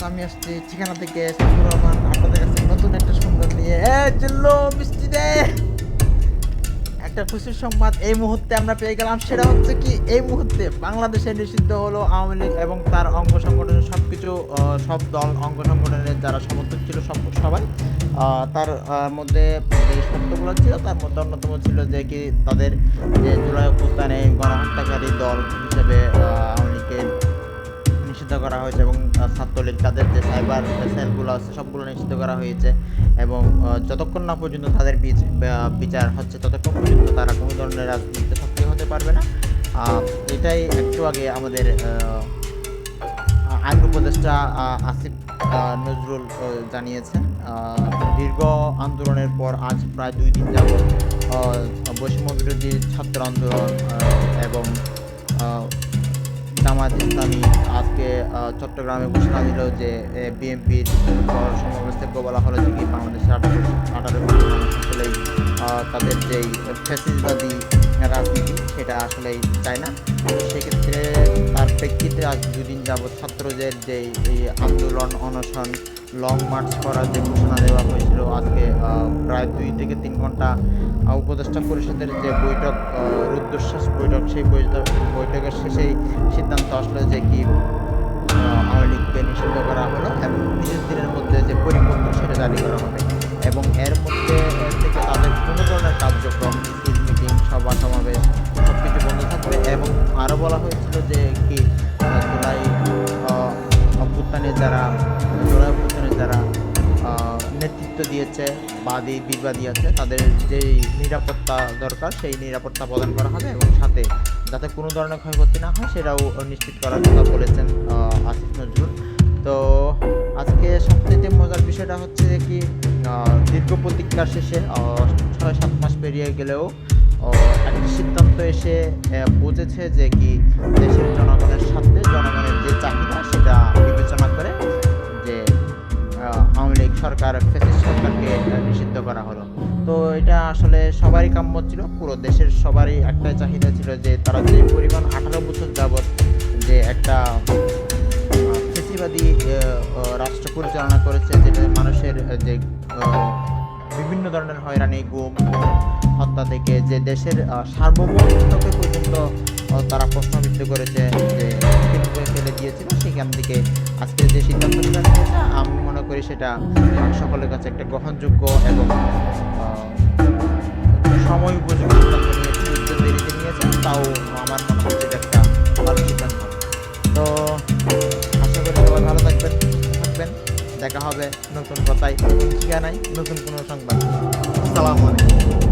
গাছ আমি আসছি ঠিকানা থেকে রহমান আপনাদের কাছে নতুন একটা সংবাদ নিয়ে। মিষ্টি দে। একটা খুশির সংবাদ এই মুহূর্তে আমরা পেয়ে গেলাম। সেটা হচ্ছে কি, এই মুহূর্তে বাংলাদেশে নিষিদ্ধ হলো আওয়ামী লীগ এবং তার অঙ্গ সংগঠনের সব কিছু সব দল অঙ্গ সংগঠনের যারা সমর্থক ছিল, সব সবাই তার মধ্যে যে শর্তগুলো ছিল, তার মধ্যে অন্যতম ছিল যে কি, তাদের যে জুলাই অভ্যুত্থানে গণহত্যাকারী দল হিসেবে নিষিদ্ধ করা হয়েছে এবং ছাত্রলীগ তাদের যে সাইবার সেলগুলো আছে সবগুলো নিষিদ্ধ করা হয়েছে এবং যতক্ষণ না পর্যন্ত তাদের বিচার হচ্ছে ততক্ষণ পর্যন্ত তারা কোনো ধরনের রাজনীতিতে সক্রিয় হতে পারবে না। এটাই একটু আগে আমাদের আইন উপদেষ্টা আসিফ নজরুল জানিয়েছেন দীর্ঘ আন্দোলনের পর আজ প্রায় দুই দিন যাবৎ বৈষম্য বিরোধী ছাত্র আন্দোলন এবং জামাত ইসলামী আজকে চট্টগ্রামে ঘোষণা দিল যে বিএনপির সমাবেশ থেকে বলা হলো যে কি বাংলাদেশের আঠারো আসলেই তাদের যেই ফ্যাসিসবাদী রাজনীতি সেটা আসলেই চায় না। সেক্ষেত্রে তার প্রেক্ষিতে আজ দুদিন যাবৎ ছাত্রদের যে আন্দোলন অনশন লং মার্চ করার যে ঘোষণা দেওয়া আহ, প্রায় দুই থেকে তিন ঘণ্টা উপদেষ্টা পরিষদের যে বৈঠক রুদ্ধশ্বাস বৈঠক সেই বৈঠক বৈঠকের শেষেই সিদ্ধান্ত আসলো যে কি আওয়ামী লীগকে নিষিদ্ধ করা হলো এবং তিরিশ দিনের মধ্যে যে পরিপত্র সেটা জারি করা হবে। এবং এর মধ্যে থেকে তাদের কোনো ধরনের কার্যক্রম মিছিল মিটিং সভা সমাবেশ সব কিছু বন্ধ থাকবে এবং আরও বলা হয়েছিল যে কি জুলাই আহ, অভ্যুত্থানে যারা জুলাই অভ্যুত্থানে যারা আহ, নেতৃত্ব দিয়েছে, বাদী, বিবাদী আছে, তাদের যেই নিরাপত্তা দরকার, সেই নিরাপত্তা প্রদান করা হবে এবং সাথে যাতে কোনো ধরনের ক্ষয়ক্ষতি না হয়, সেটাও নিশ্চিত করার কথা বলেছেন আসিফ নজরুল। তো আজকে সবথেকে মজার বিষয়টা হচ্ছে যে কি দীর্ঘ প্রতীক্ষার শেষে ছয়, সাত মাস পেরিয়ে গেলেও একটা সিদ্ধান্ত এসে বুঝেছে যে কি দেশের জনগণের স্বার্থে জনগণের যে চাহিদা সরকার ফেসিস সরকারকে নিষিদ্ধ করা হলো। তো এটা আসলে সবারই কাম্য ছিল, পুরো দেশের সবারই একটাই চাহিদা ছিল যে তারা যে পরিমাণ আঠারো বছর যাবৎ যে একটা ফেসিবাদী রাষ্ট্র পরিচালনা করেছে যেটা মানুষের যে বিভিন্ন ধরনের হয়রানি, গুম, হত্যা থেকে যে দেশের সার্বভৌমত্বকে পর্যন্ত তারা প্রশ্নবিদ্ধ করেছে যে দিয়েছিল সেখান থেকে আজকে যে সিদ্ধান্তটা নিয়েছে, আমি মনে করি সেটা সকলের কাছে একটা গ্রহণযোগ্য এবং সময় উপযোগী সিদ্ধান্ত নিয়েছে তাও আমার মনে হচ্ছে একটা ভালো সিদ্ধান্ত। তো, আশা করি সবাই ভালো থাকবেন থাকবেন। দেখা হবে নতুন কথায়, ঠিকানায় নতুন কোনো সংবাদ। আসসালামু আলাইকুম।